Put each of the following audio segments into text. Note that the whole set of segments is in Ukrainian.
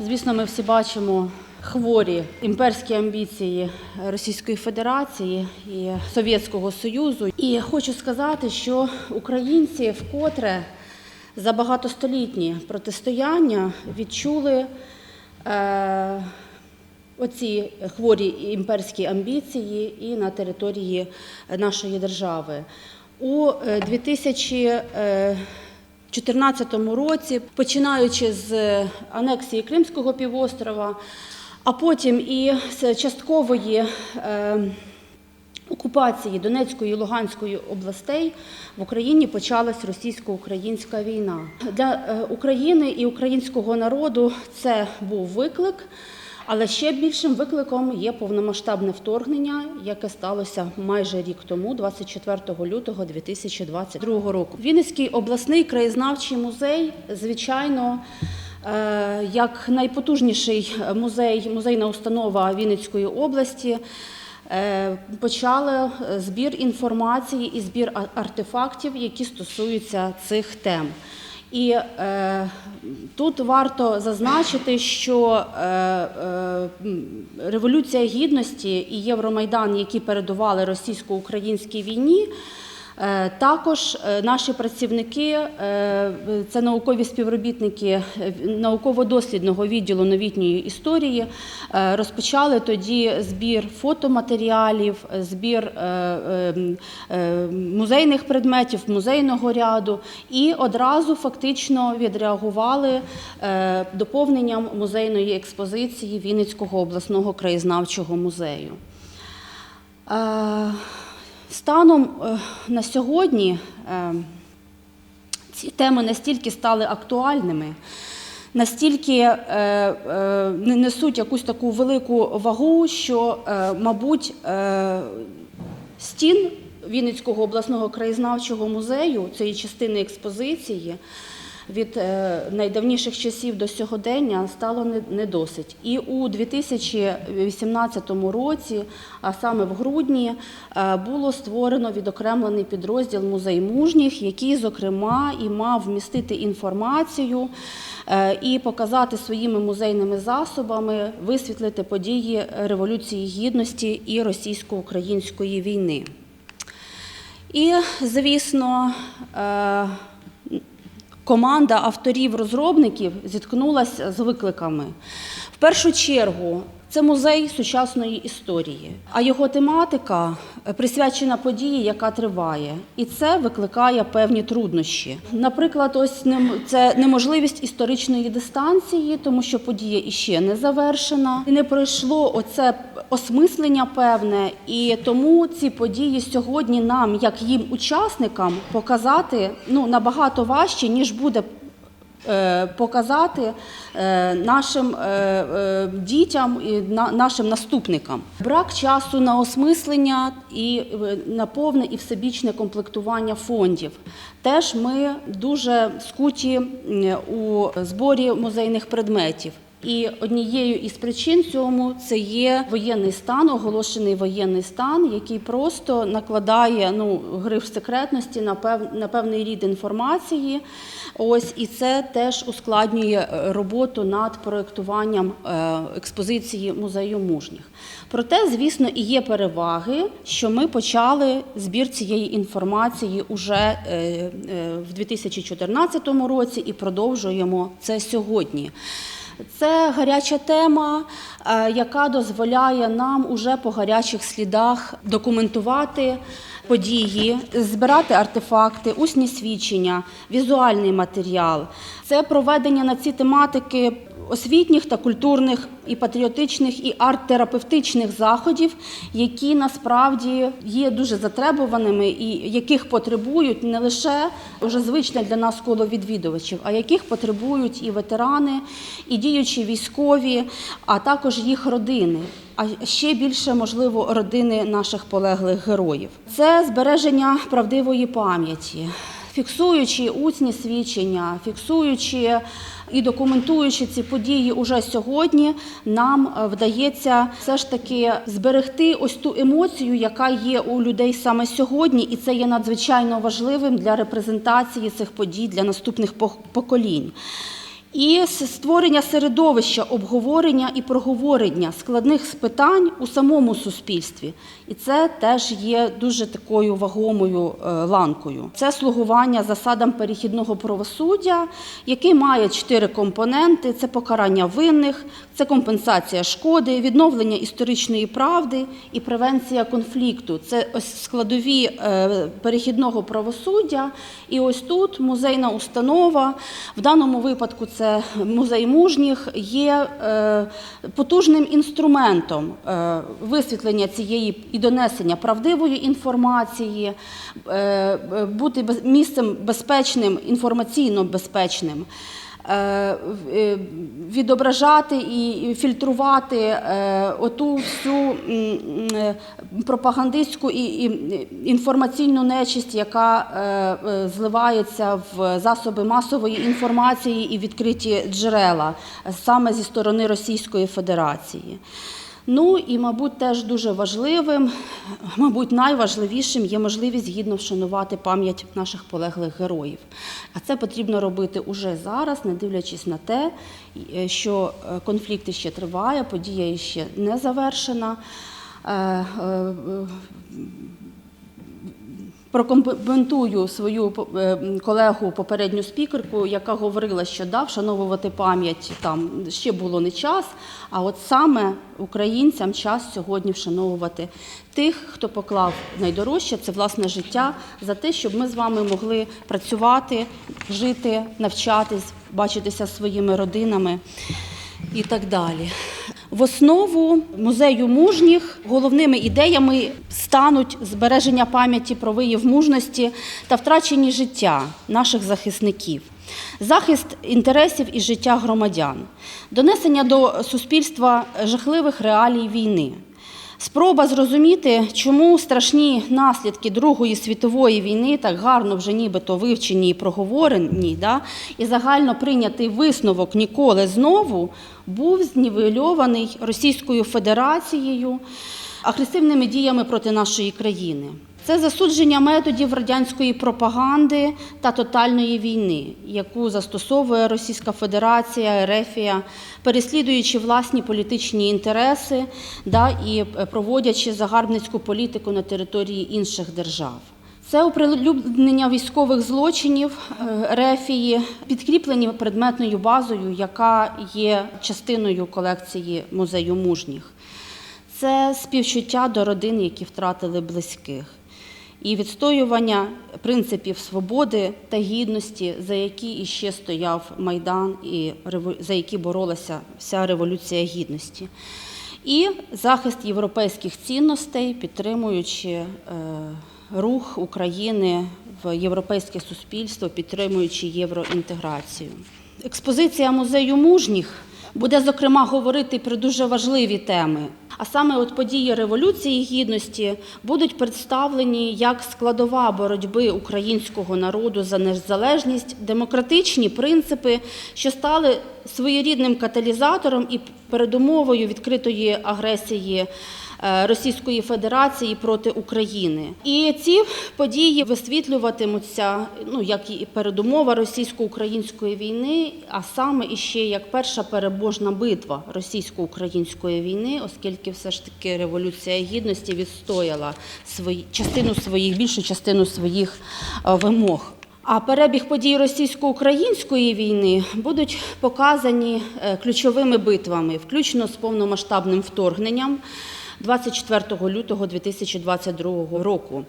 Звісно, ми всі бачимо хворі імперські амбіції Російської Федерації і Совєтського Союзу. І хочу сказати, що українці вкотре за багатостолітні протистояння відчули е, оці хворі імперські амбіції і на території нашої держави. У е, 2014 році, починаючи з анексії Кримського півострова, а потім і з часткової е, окупації Донецької і Луганської областей в Україні почалась російсько-українська війна. Для е, України і українського народу це був виклик. Але ще більшим викликом є повномасштабне вторгнення, яке сталося майже рік тому, 24 лютого 2022 року. Вінницький обласний краєзнавчий музей, звичайно, е, як найпотужніший музей, музейна установа Вінницької області. е, Почали збір інформації і збір артефактів, які стосуються цих тем. І е, тут варто зазначити, що е, е, Революція Гідності і Євромайдан, які передували російсько-українській війні, також е, наші працівники, е, це наукові співробітники е, науково-дослідного відділу новітньої історії, е, розпочали тоді збір фотоматеріалів, е, збір е, е, м, е, музейних предметів, музейного ряду і одразу фактично відреагували е, доповненням музейної експозиції Вінницького обласного краєзнавчого музею. Станом е, на сьогодні е, ці теми настільки стали актуальними, настільки е, не несуть якусь таку велику вагу, що, мабуть, стін Вінницького обласного краєзнавчого музею цієї частини експозиції від е, найдавніших часів до сьогодення стало не- досить. І у 2018 році, а саме в грудні, е, було створено відокремлений підрозділ музей мужніх, який, зокрема, і мав вмістити інформацію е, і показати своїми музейними засобами, висвітлити події Революції Гідності і російсько-української війни. І, звісно, команда авторів-розробників зіткнулася з викликами. В першу чергу, це музей сучасної історії, а його тематика е, присвячена події, яка триває, і це викликає певні труднощі. Наприклад, ось це неможливість історичної дистанції, тому що подія іще не завершена, не пройшло оце осмислення певне, і тому ці події сьогодні нам, як їм учасникам, показати ну набагато важче ніж буде показати е, нашим е, е, дітям і на- нашим наступникам. Брак часу на осмислення і е, на повне і всебічне комплектування фондів. Теж ми дуже скуті у зборі музейних предметів. І однією із причин цьому це є воєнний стан, оголошений воєнний стан, який просто накладає ну, гриф секретності на, пев, на певний рід інформації. Ось і це теж ускладнює е, роботу над проєктуванням е, експозиції музею мужніх. Проте, звісно, і є переваги, що ми почали збір цієї інформації уже е, в 2014 році і продовжуємо це сьогодні. Це гаряча тема, е, яка дозволяє нам уже по гарячих слідах документувати події, збирати артефакти, усні свідчення, візуальний матеріал. Це проведення на ці тематики освітніх та культурних і патріотичних і арт-терапевтичних заходів, які насправді є дуже затребуваними і яких потребують не лише вже звичне для нас коло відвідувачів, а яких потребують і ветерани, і діючі військові, а також їх родини. А ще більше можливо родини наших полеглих героїв. Це збереження правдивої пам'яті, фіксуючи усні свідчення, фіксуючи і документуючи ці події уже сьогодні, нам е, вдається все ж таки зберегти ось ту емоцію, яка є у людей саме сьогодні, і це є надзвичайно важливим для репрезентації цих подій для наступних поколінь. І створення середовища обговорення і проговорення складних питань у самому суспільстві. І це теж є дуже такою вагомою е, ланкою. Це слугування засадам перехідного правосуддя, який має чотири компоненти: це покарання винних, це компенсація шкоди, відновлення історичної правди і превенція конфлікту. Це ось складові е, перехідного правосуддя. І ось тут музейна установа, в даному випадку це музей мужніх, є е, потужним інструментом е, висвітлення цієї і донесення правдивої інформації, е, е, бути місцем безпечним, інформаційно безпечним. Е, е, Відображати і фільтрувати е, оту всю пропагандистську і, інформаційну нечисть, яка зливається в засоби масової інформації і відкриті джерела саме зі сторони Російської Федерації. Ну і, мабуть, теж дуже важливим, мабуть, найважливішим є можливість гідно вшанувати пам'ять наших полеглих героїв. А це потрібно робити уже зараз, не дивлячись на те, е, що е, конфлікт ще триває, подія ще не завершена. Прокоментую свою е, колегу, попередню спікерку, яка говорила, що да, вшановувати пам'ять там ще було не час. А от саме українцям час сьогодні вшановувати тих, хто поклав найдорожче, це власне життя, за те, щоб ми з вами могли працювати, жити, навчатись, бачитися своїми родинами і так далі. В основу музею мужніх головними ідеями стануть збереження пам'яті про виїв мужності та втрачені життя наших захисників, захист інтересів і життя громадян, донесення до суспільства жахливих реалій війни. Спроба зрозуміти, чому страшні наслідки Другої світової війни так гарно вже нібито вивчені і проговорені, да, і загально прийнятий висновок ніколи знову був знівельований Російською Федерацією агресивними діями проти нашої країни. Це засудження методів радянської пропаганди та тотальної війни, яку застосовує Російська Федерація, Ерефія, переслідуючи власні політичні інтереси да, і е, проводячи загарбницьку політику на території інших держав. Це оприлюднення військових злочинів е, Рефії, підкріплені предметною базою, яка є частиною колекції музею мужніх. Це співчуття до родин, які втратили близьких, і відстоювання принципів свободи та гідності, за які іще стояв Майдан і за які боролася вся революція гідності. І захист європейських цінностей, підтримуючи е, рух України в європейське суспільство, підтримуючи євроінтеграцію. Експозиція музею мужніх буде зокрема говорити про дуже важливі теми. А саме от події Революції Гідності будуть представлені як складова боротьби українського народу за незалежність, демократичні принципи, що стали своєрідним каталізатором і передумовою відкритої агресії Російської Федерації проти України. І ці події висвітлюватимуться ну як і передумова російсько-української війни, а саме іще як перша переможна битва російсько-української війни, оскільки все ж таки революція гідності відстояла свої частину своїх більшу частину своїх е, вимог. А перебіг подій російсько-української війни будуть показані е, ключовими битвами, включно з повномасштабним вторгненням 24 лютого 2022 року.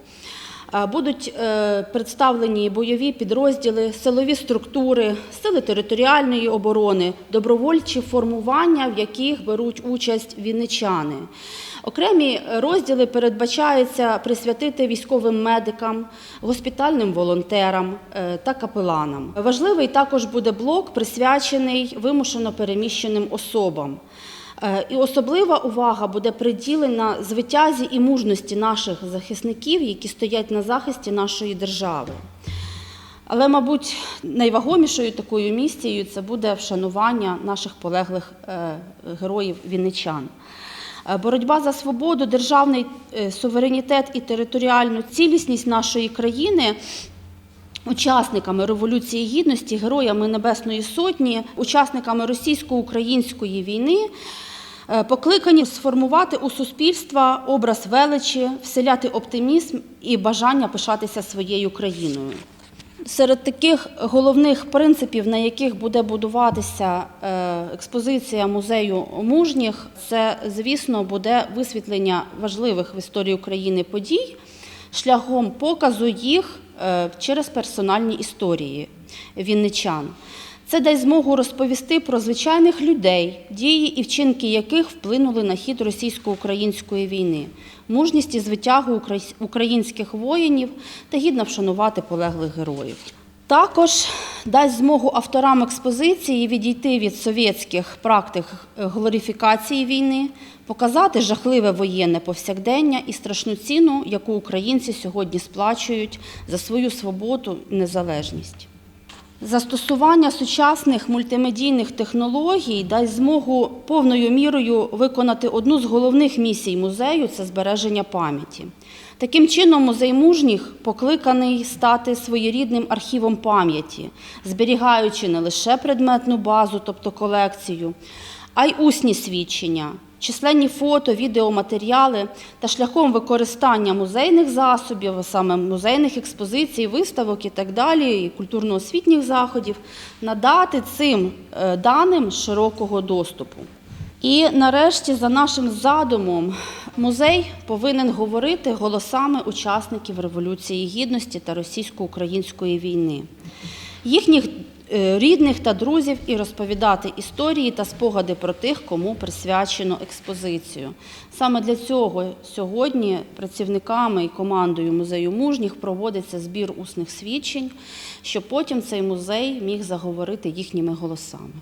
Е, Будуть е, представлені бойові підрозділи, силові структури, сили територіальної оборони, добровольчі формування, в яких беруть участь вінничани. Окремі розділи передбачається присвятити військовим медикам, госпітальним волонтерам е, та капеланам. Важливий також буде блок, присвячений вимушено переміщеним особам. Е, І особлива увага буде приділена звитязі і мужності наших захисників, які стоять на захисті нашої держави. Але, мабуть, найвагомішою такою місією це буде вшанування наших полеглих е, героїв вінничан. Е, Боротьба за свободу, державний суверенітет і територіальну цілісність нашої країни учасниками Революції Гідності, героями Небесної Сотні, учасниками російсько-української війни, е, покликані сформувати у суспільства образ величі, вселяти оптимізм і бажання пишатися своєю країною. Серед таких головних принципів, на яких буде будуватися е, експозиція музею мужніх, це, звісно, буде висвітлення важливих в історії України подій шляхом показу їх через персональні історії вінничан. Це дасть змогу розповісти про звичайних людей, дії і вчинки яких вплинули на хід російсько-української війни, мужність і звитягу українських воїнів та гідно вшанувати полеглих героїв. Також дасть змогу авторам експозиції відійти від совєтських практик е, глорифікації війни, показати жахливе воєнне повсякдення і страшну ціну, яку українці сьогодні сплачують за свою свободу і незалежність. Застосування сучасних мультимедійних технологій дасть змогу повною мірою виконати одну з головних місій музею це збереження пам'яті. Таким чином, музей мужніх покликаний стати своєрідним архівом пам'яті, зберігаючи не лише предметну базу, тобто колекцію, а й усні свідчення, численні фото, відеоматеріали та шляхом використання музейних засобів, саме музейних експозицій, виставок і так далі, і культурно-освітніх заходів, надати цим е, даним широкого доступу. І нарешті, за нашим задумом, музей повинен говорити голосами учасників Революції Гідності та російсько-української війни, їхніх рідних та друзів і розповідати історії та спогади про тих, кому присвячено експозицію. Саме для цього сьогодні працівниками і командою музею мужніх проводиться збір усних свідчень, щоб потім цей музей міг заговорити їхніми голосами.